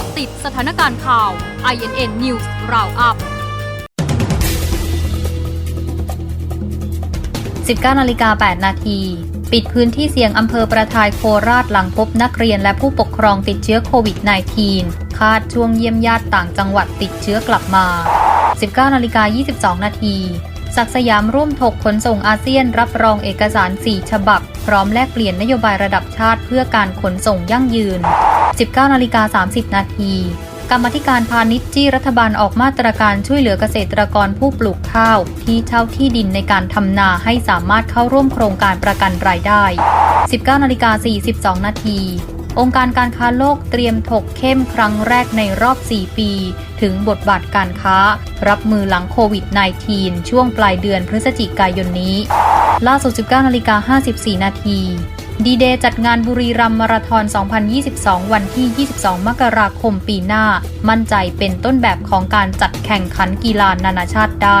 าะติดสถานการณ์ข่าว INN News Roundup 19นาฬิกา8นาทีปิดพื้นที่เสี่ยงอำเภอประทายโคราชหลังพบนักเรียนและผู้ปกครองติดเชื้อโควิด -19 คาดช่วงเยี่ยมญาติต่างจังหวัดติดเชื้อกลับมา 19นาฬิกา22 นาที ศักสยามร่วมถกขนส่งอาเซียนรับรองเอกสาร 4 ฉบับ พร้อมแลกเปลี่ยนนโยบายระดับชาติเพื่อการขนส่งยั่งยืน 19นาฬิกา30 นาทีกรรมธิการพาณิชย์จี้รัฐบาลออกมาตรการช่วยเหลือเกษตรกรผู้ปลูกข้าว ที่เช่าที่ดินในการทำนาให้สามารถเข้าร่วมโครงการประกันรายได้ 19นาฬิกา42 นาที องค์การการค้าโลกเตรียมถกเข้มครั้งแรกในรอบ 4 ปี ถึงบทบาทการค้า รับมือหลังโควิด -19 ช่วงปลายเดือนพฤศจิกายนนี้ ล่าสุด 19นาฬิกา54 นาทีดีเดย์จัดงานบุรีรัมมาราธอน 2022 วันที่ 22 มกราคมปีหน้า มั่นใจเป็นต้นแบบของการจัดแข่งขันกีฬานานาชาติได้